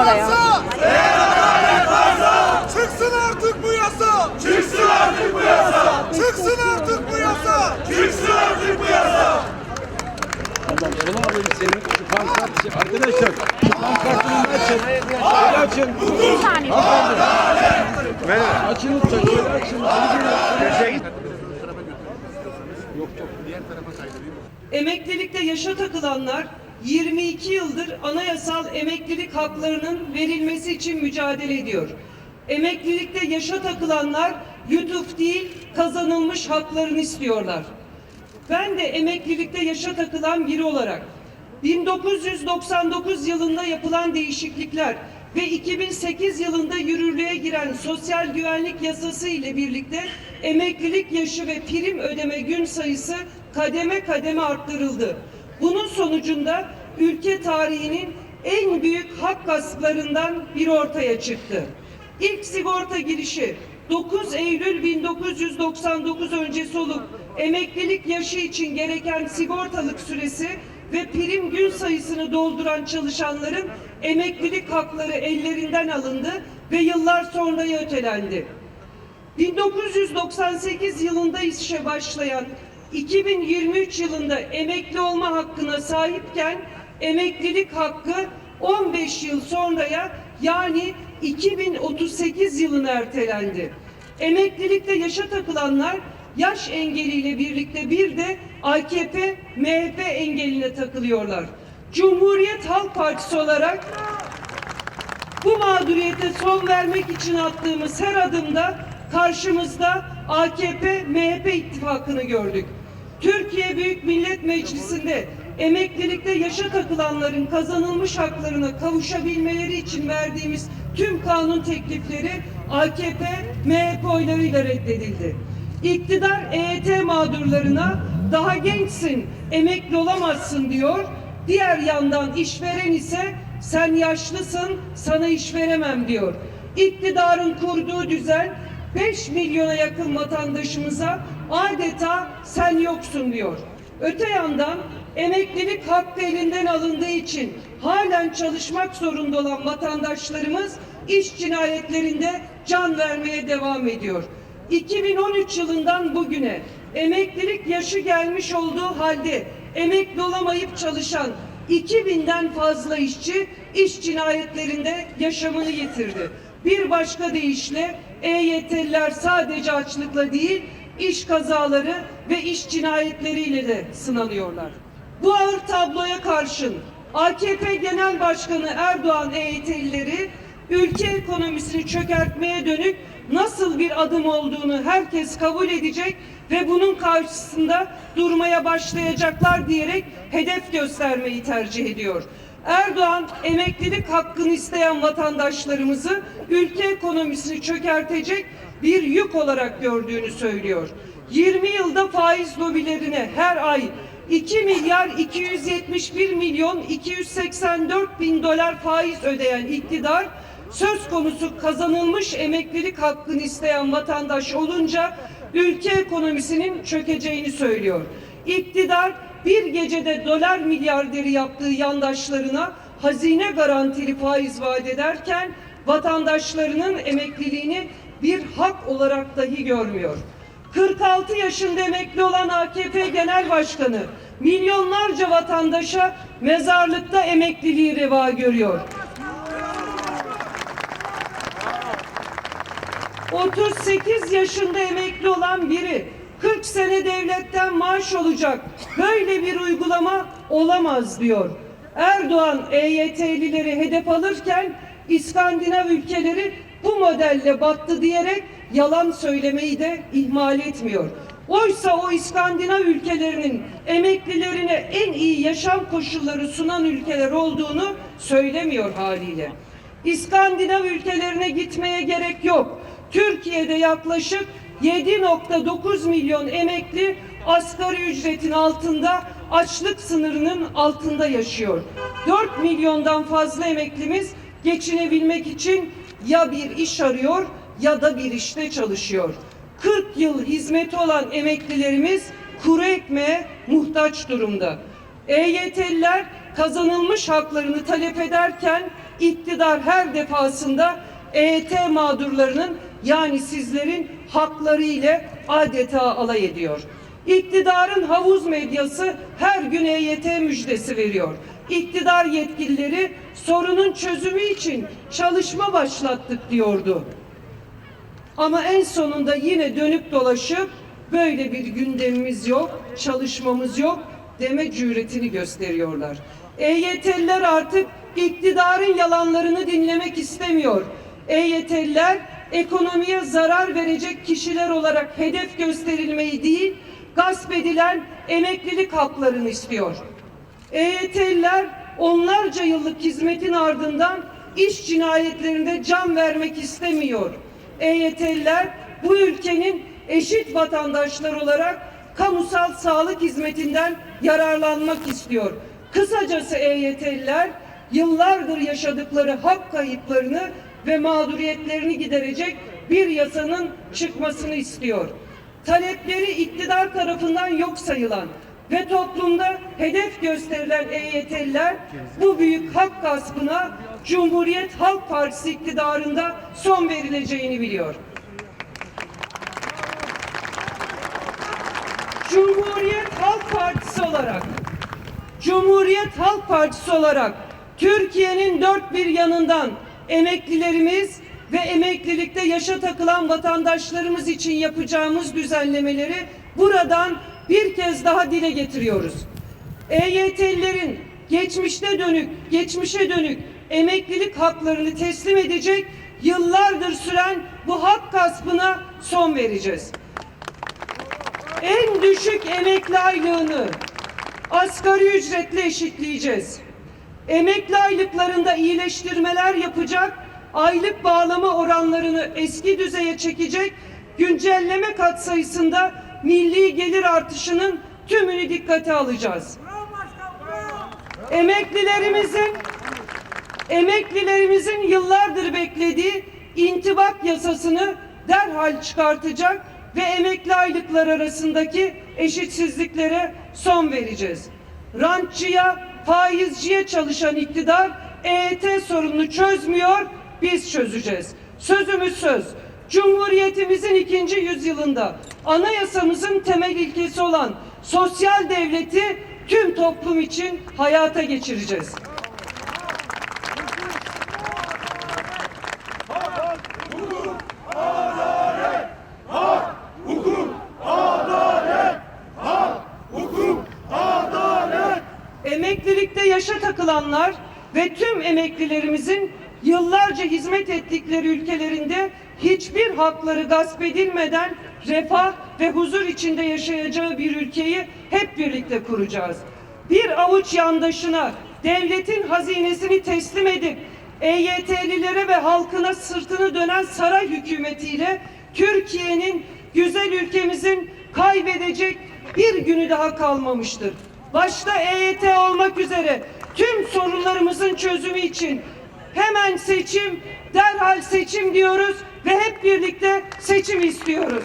oraya. Çıksın artık bu yasa! Çıksın artık bu yasa! Çıksın artık bu yasa! Çıksın artık bu yasa! Bulamadım senin şu pankart Arkadaşlar şu pankartını açın. Şöyle açın. Bir saniye. Açın lütfen şöyle açın. Emeklilikte yaşa takılanlar 22 yıldır anayasal emeklilik haklarının verilmesi için mücadele ediyor. Emeklilikte yaşa takılanlar lütuf değil kazanılmış haklarını istiyorlar. Ben de emeklilikte yaşa takılan biri olarak 1999 yılında yapılan değişiklikler ve 2008 yılında yürürlüğe giren sosyal güvenlik yasası ile birlikte emeklilik yaşı ve prim ödeme gün sayısı kademe kademe arttırıldı. Bunun sonucunda ülke tarihinin en büyük hak gasplarından biri ortaya çıktı. İlk sigorta girişi 9 Eylül 1999 öncesi olup emeklilik yaşı için gereken sigortalık süresi ve prim gün sayısını dolduran çalışanların emeklilik hakları ellerinden alındı ve yıllar sonraya ötelendi. 1998 yılında işe başlayan 2023 yılında emekli olma hakkına sahipken emeklilik hakkı 15 yıl sonraya yani 2038 yılına ertelendi. Emeklilikte yaşa takılanlar yaş engeliyle birlikte bir de AKP, MHP engeline takılıyorlar. Cumhuriyet Halk Partisi olarak bu mağduriyete son vermek için attığımız her adımda karşımızda AKP MHP ittifakını gördük. Türkiye Büyük Millet Meclisi'nde emeklilikte yaşa takılanların kazanılmış haklarına kavuşabilmeleri için verdiğimiz tüm kanun teklifleri AKP MHP oylarıyla reddedildi. İktidar EYT mağdurlarına daha gençsin, emekli olamazsın diyor. Diğer yandan işveren ise sen yaşlısın, sana iş veremem diyor. İktidarın kurduğu düzen 5 milyona yakın vatandaşımıza adeta sen yoksun diyor. Öte yandan emeklilik hakkı elinden alındığı için halen çalışmak zorunda olan vatandaşlarımız iş cinayetlerinde can vermeye devam ediyor. 2013 yılından bugüne emeklilik yaşı gelmiş olduğu halde emekli olamayıp çalışan 2000'den fazla işçi iş cinayetlerinde yaşamını yitirdi. Bir başka deyişle EYT'liler sadece açlıkla değil, iş kazaları ve iş cinayetleriyle de sınanıyorlar. Bu ağır tabloya karşın AKP Genel Başkanı Erdoğan EYT'lileri ülke ekonomisini çökertmeye dönük nasıl bir adım olduğunu herkes kabul edecek ve bunun karşısında durmaya başlayacaklar diyerek hedef göstermeyi tercih ediyor. Erdoğan emeklilik hakkını isteyen vatandaşlarımızı ülke ekonomisini çökertecek bir yük olarak gördüğünü söylüyor. 20 yılda faiz lobilerine her ay 2 milyar 271 milyon 284 bin dolar faiz ödeyen iktidar söz konusu kazanılmış emeklilik hakkını isteyen vatandaş olunca ülke ekonomisinin çökeceğini söylüyor. İktidar bir gecede dolar milyarderi yaptığı yandaşlarına hazine garantili faiz vaat ederken vatandaşlarının emekliliğini bir hak olarak dahi görmüyor. 46 yaşında emekli olan AKP Genel Başkanı milyonlarca vatandaşa mezarlıkta emekliliği reva görüyor. 38 yaşında emekli olan biri 40 sene devletten maaş olacak. Böyle bir uygulama olamaz diyor. Erdoğan EYT'lileri hedef alırken İskandinav ülkeleri bu modelle battı diyerek yalan söylemeyi de ihmal etmiyor. Oysa o İskandinav ülkelerinin emeklilerine en iyi yaşam koşulları sunan ülkeler olduğunu söylemiyor haliyle. İskandinav ülkelerine gitmeye gerek yok. Türkiye'de yaklaşık 7.9 milyon emekli asgari ücretin altında açlık sınırının altında yaşıyor. 4 milyondan fazla emeklimiz geçinebilmek için ya bir iş arıyor ya da bir işte çalışıyor. 40 yıl hizmeti olan emeklilerimiz kuru ekmeğe muhtaç durumda. EYT'liler kazanılmış haklarını talep ederken iktidar her defasında EYT mağdurlarının yani sizlerin hakları ile adeta alay ediyor. İktidarın havuz medyası her gün EYT müjdesi veriyor. İktidar yetkilileri sorunun çözümü için çalışma başlattık diyordu. Ama en sonunda yine dönüp dolaşıp böyle bir gündemimiz yok, çalışmamız yok deme cüretini gösteriyorlar. EYT'liler artık iktidarın yalanlarını dinlemek istemiyor. EYT'liler ekonomiye zarar verecek kişiler olarak hedef gösterilmeyi değil, gasp edilen emeklilik haklarını istiyor. EYT'liler onlarca yıllık hizmetin ardından iş cinayetlerinde can vermek istemiyor. EYT'liler bu ülkenin eşit vatandaşları olarak kamusal sağlık hizmetinden yararlanmak istiyor. Kısacası EYT'liler yıllardır yaşadıkları hak kayıplarını ve mağduriyetlerini giderecek bir yasanın çıkmasını istiyor. Talepleri iktidar tarafından yok sayılan ve toplumda hedef gösterilen EYT'liler bu büyük hak gaspına Cumhuriyet Halk Partisi iktidarında son verileceğini biliyor. Cumhuriyet Halk Partisi olarak Cumhuriyet Halk Partisi olarak Türkiye'nin dört bir yanından emeklilerimiz ve emeklilikte yaşa takılan vatandaşlarımız için yapacağımız düzenlemeleri buradan bir kez daha dile getiriyoruz. EYT'lilerin geçmişte dönük, geçmişe dönük emeklilik haklarını teslim edecek yıllardır süren bu hak gaspına son vereceğiz. En düşük emekli aylığını asgari ücretle eşitleyeceğiz. Emekli aylıklarında iyileştirmeler yapacak, aylık bağlama oranlarını eski düzeye çekecek, güncelleme katsayısında milli gelir artışının tümünü dikkate alacağız. Emeklilerimizin emeklilerimizin yıllardır beklediği intibak yasasını derhal çıkartacak ve emekli aylıklar arasındaki eşitsizliklere son vereceğiz. Rantçıya, faizciye çalışan iktidar EYT sorununu çözmüyor, biz çözeceğiz. Sözümüz söz. Cumhuriyetimizin ikinci yüzyılında anayasamızın temel ilkesi olan sosyal devleti tüm toplum için hayata geçireceğiz. Yaşa takılanlar ve tüm emeklilerimizin yıllarca hizmet ettikleri ülkelerinde hiçbir hakları gasp edilmeden refah ve huzur içinde yaşayacağı bir ülkeyi hep birlikte kuracağız. Bir avuç yandaşına devletin hazinesini teslim edip EYT'lilere ve halkına sırtını dönen saray hükümetiyle Türkiye'nin güzel ülkemizin kaybedecek bir günü daha kalmamıştır. Başta EYT olmak üzere tüm sorunlarımızın çözümü için hemen seçim, derhal seçim diyoruz ve hep birlikte seçim istiyoruz.